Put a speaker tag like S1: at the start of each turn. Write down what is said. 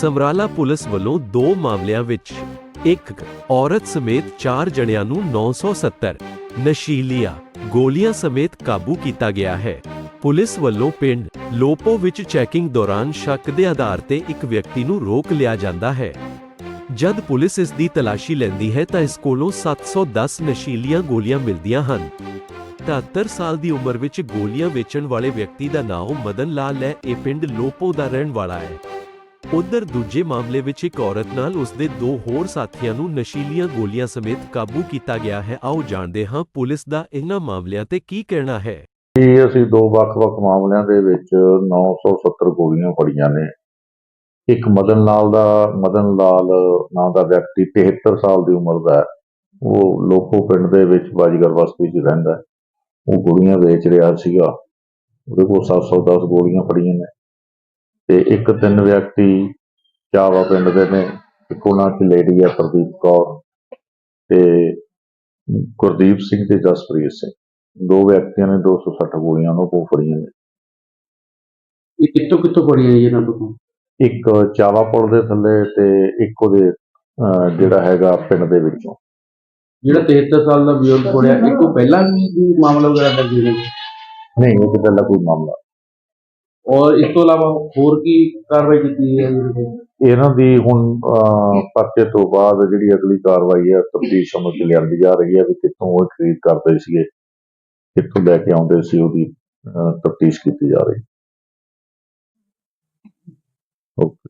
S1: Samrala police ਵੱਲੋਂ ਦੋ ਮਾਮਲਿਆਂ ਵਿੱਚ ਇੱਕ ਔਰਤ ਸਮੇਤ 4 ਜਣਿਆਂ ਨੂੰ 970 ਨਸ਼ੀਲੀਆਂ ਗੋਲੀਆਂ ਸਮੇਤ ਕਾਬੂ ਕੀਤਾ ਗਿਆ ਹੈ। ਪੁਲਿਸ ਵੱਲੋਂ ਪਿੰਡ ਲੋਪੋ ਵਿੱਚ ਚੈਕਿੰਗ ਦੌਰਾਨ ਸ਼ੱਕ ਦੇ ਆਧਾਰ ਤੇ ਇੱਕ ਵਿਅਕਤੀ ਨੂੰ ਰੋਕ ਲਿਆ ਜਾਂਦਾ ਹੈ। ਜਦ ਪੁਲਿਸ ਇਸ ਦੀ ਤਲਾਸ਼ੀ ਲੈਂਦੀ ਹੈ ਤਾਂ ਇਸ ਕੋਲੋਂ 710 ਨਸ਼ੀਲੀਆਂ ਗੋਲੀਆਂ ਮਿਲਦੀਆਂ ਹਨ। 73 ਸਾਲ ਦੀ ਉਮਰ ਵਿੱਚ ਗੋਲੀਆਂ ਵੇਚਣ ਵਾਲੇ ਵਿਅਕਤੀ ਦਾ ਨਾਮ ਮਦਨ ਲਾਲ ਹੈ। ਇਹ ਪਿੰਡ ਲੋਪੋ ਦਾ ਰਹਿਣ ਵਾਲਾ ਹੈ। ਉਧਰ ਦੂਜੇ ਮਾਮਲੇ ਵਿੱਚ ਇੱਕ ਔਰਤ ਨਾਲ ਉਸਦੇ ਦੋ ਹੋਰ ਸਾਥੀਆਂ ਨੂੰ ਨਸ਼ੀਲੀਆਂ ਗੋਲੀਆਂ ਸਮੇਤ ਕਾਬੂ ਕੀਤਾ ਗਿਆ ਹੈ। ਆਓ ਜਾਣਦੇ ਹਾਂ ਪੁਲਿਸ ਦਾ ਇਹਨਾਂ ਮਾਮਲਿਆਂ ਤੇ ਕੀ ਕਹਿਣਾ ਹੈ।
S2: ਇਹ ਅਸੀਂ ਦੋ ਵੱਖ-ਵੱਖ ਮਾਮਲਿਆਂ ਦੇ ਵਿੱਚ 970 ਗੋਲੀਆਂ ਫੜੀਆਂ ਨੇ। ਇੱਕ ਮਦਨ ਲਾਲ ਦਾ, ਮਦਨ ਲਾਲ ਨਾਂ ਦਾ ਵਿਅਕਤੀ 73 ਸਾਲ ਦੀ ਉਮਰ ਦਾ ਉਹ ਲੋਕੋ ਪਿੰਡ ਦੇ ਵਿੱਚ ਬਾਜੀਗਰ ਬਸਤੀ 'ਚ ਰਹਿੰਦਾ ਉਹ ਗੋਲੀਆਂ ਵੇਚ ਰਿਹਾ ਸੀਗਾ। ਉਹਦੇ ਕੋਲ 710 ਗੋਲੀਆਂ ਫੜੀਆਂ ਨੇ। ਤੇ ਇੱਕ ਤਿੰਨ ਵਿਅਕਤੀ ਚਾਵਾ ਪਿੰਡ ਦੇ ਨੇ ਇੱਕ ਉਹਨਾਂ 'ਚ ਲੇਡੀ ਹੈ ਪ੍ਰਦੀਪ ਕੌਰ ਤੇ ਗੁਰਦੀਪ ਸਿੰਘ ਤੇ ਜਸਪ੍ਰੀਤ ਸਿੰਘ। ਦੋ ਵਿਅਕਤੀਆਂ ਨੇ 260 ਗੋਲੀਆਂ ਉਹਨਾਂ ਕੋਲ ਫੜੀਆਂ ਨੇ।
S3: ਇਹ ਕਿੱਥੋਂ ਕਿੱਥੋਂ ਪੜੀਆਂ ਜੀ ਇਹਨਾਂ ਤੋਂ
S2: ਇੱਕ ਚਾਵਾ ਪੁਲ ਦੇ ਥੱਲੇ ਤੇ ਇੱਕ ਉਹਦੇ ਜਿਹੜਾ ਹੈਗਾ ਪਿੰਡ ਦੇ ਵਿੱਚੋਂ।
S3: ਜਿਹੜਾ 73 ਸਾਲ ਦਾ ਬਜ਼ੁਰਗ ਪੜਿਆ ਇਹ ਤੋਂ ਪਹਿਲਾਂ ਵੀ ਮਾਮਲਾ ਵਗੈਰਾ ਦਰਜ ਹੈ
S2: ਨਹੀਂ ਇਹ ਕਿਦਾਂ ਦਾ ਕੋਈ ਮਾਮਲਾ
S3: ਔਰ ਇਸ ਤੋਂ ਇਲਾਵਾ ਹੋਰ ਕੀ ਕਾਰਵਾਈ ਕੀਤੀ ਹੈ
S2: ਇਹਨਾਂ ਦੀ ਹੁਣ ਅਹ, ਪਰਚੇ ਤੋਂ ਬਾਅਦ ਜਿਹੜੀ ਅਗਲੀ ਕਾਰਵਾਈ ਹੈ ਤਫਤੀਸ਼ ਅਮਲ ਚ ਲਿਆਂਦੀ ਜਾ ਰਹੀ ਹੈ ਵੀ ਕਿੱਥੋਂ ਉਹ ਖਰੀਦ ਕਰਦੇ ਸੀਗੇ ਕਿੱਥੋਂ ਲੈ ਕੇ ਆਉਂਦੇ ਸੀ ਉਹਦੀ ਤਫਤੀਸ਼ ਕੀਤੀ ਜਾ ਰਹੀ ਹੈ। ਓਕੇ।